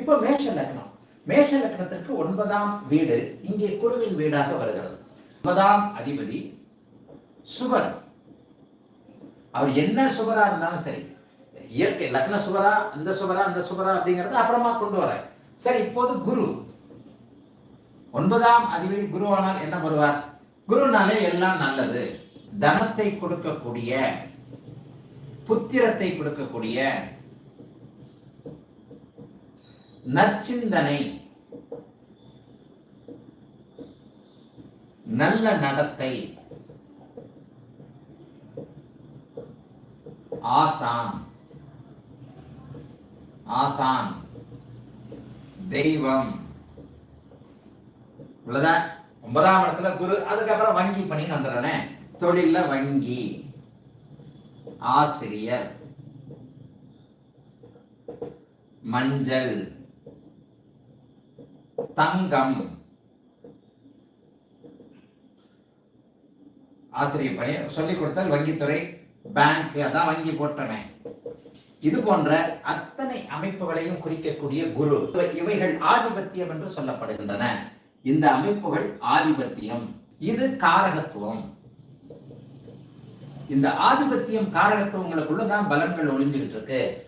இப்போ மேஷ லக்னம். மேஷ லக்னத்திற்கு ஒன்பதாம் வீடு இங்கே குருவின் வீடாக வருகிறது. ஒன்பதாம் அதிபதி சுபர் அவர் என்ன சுபரா இருந்தாலும் சரி இயற்கை லக்ன சுபரா அந்த சுபரா அந்த சுபரா அப்படிங்கிறது அப்புறமா கொண்டு வர சரி இப்போது குரு. ஒன்பதாம் அதிபதி குருவானால் என்ன வருவார்? குருனாலே எல்லாம் நல்லது. தனத்தை கொடுக்கக்கூடிய புத்திரத்தை கொடுக்கக்கூடிய நற்சிந்தனை. நல்ல நடத்தை. ஆசான். ஆசான். தெய்வம். இவ்வளவுதான். ஒன்பதாம் இடத்துல குரு அதுக்கப்புறம் வங்கி பண்ணின்னு வந்துடுறேனே. தொழில வங்கி. ஆசிரியர். மஞ்சள். தங்கம். ஆசிரியர் பணி சொல்லிக் கொடுத்தால் வங்கித்துறை பேங்க் அதான் வங்கி போட்டவன் இது போன்ற அத்தனை அமைப்புகளையும் குறிக்கக்கூடிய குரு. இவைகள் ஆதிபத்தியம் என்று சொல்லப்படுகின்றன. இந்த அமைப்புகள் ஆதிபத்தியம். இது காரகத்துவம். இந்த ஆதிபத்தியம் காரகத்துவங்களுக்குள்ளதான் பலன்கள் ஒளிஞ்சுகிட்டு இருக்கு.